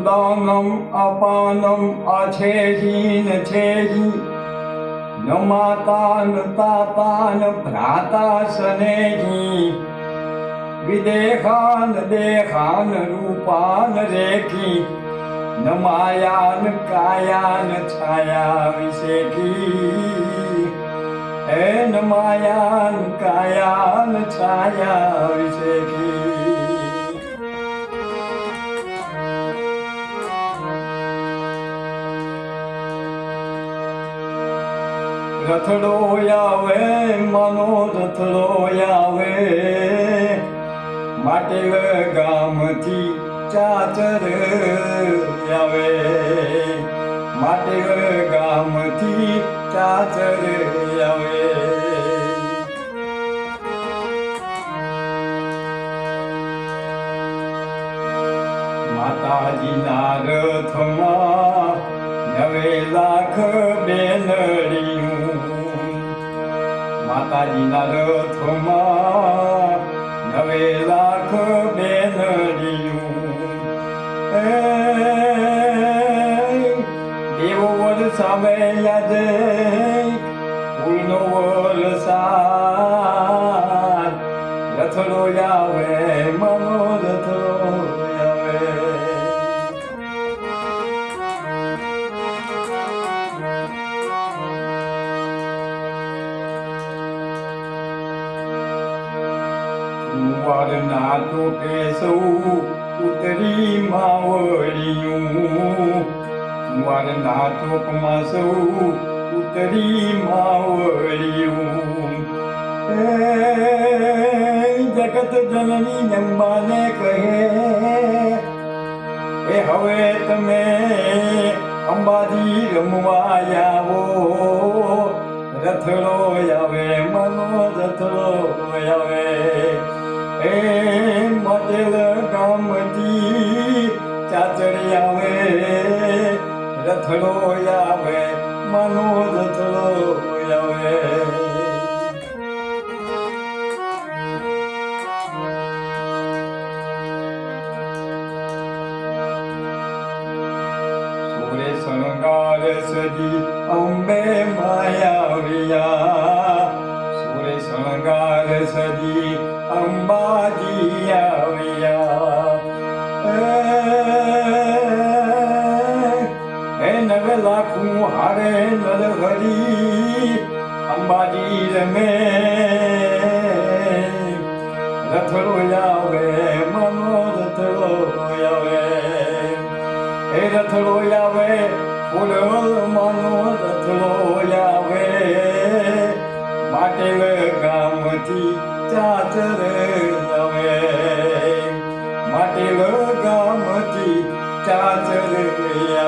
ઉદાનમ અપાનમ અછેહી ન છેહી ન માતા ન તાતા ન ભ્રાતા સનેહી વિદેહાન દેહાન રૂપાન રેખી ન માયાન કાયાન છાયા વિશેખી હે ન માયાન કાયાન છાયા વિશેખી રથડો આવે મનો રથડો આવે માટે ગામથી ચાચર આવે માટે ગામથી ચાચર આવે માતાજીના રથમાં નવે લાખ બેનડીયું માતાજીના રથમાં નવે લાખ બેનડીયું દેવો વરસાવે યાદે ફૂલનો વરસાદ રથડો આવે મનો રથડો આવે કુંવરના ટોકે સૌ ઉતરી માવડિયું કુંવરના ચોકમાં સૌ ઉતરી માવડિયું જગત જનની જંબાને કહે, એ હવે તમે અંબાજી રમવા આવો. રથડો આવે, મનો રથડો આવે. એ મટેલ ગામથી ચાચડી આવે રથડો આવે મનો રથડો આવે. શણગાર સજી અંબે સોરે સજી અંબાજી આવ્યા. નવે લાખું હારે નર હરી અંબાજી રમે. રથડો આવે મનો રથડો આવે. એ રથડો આવે ફૂલ મનો રથડો આવે. માટે ti ta ta re na me mati lo ga mati ta ta re ya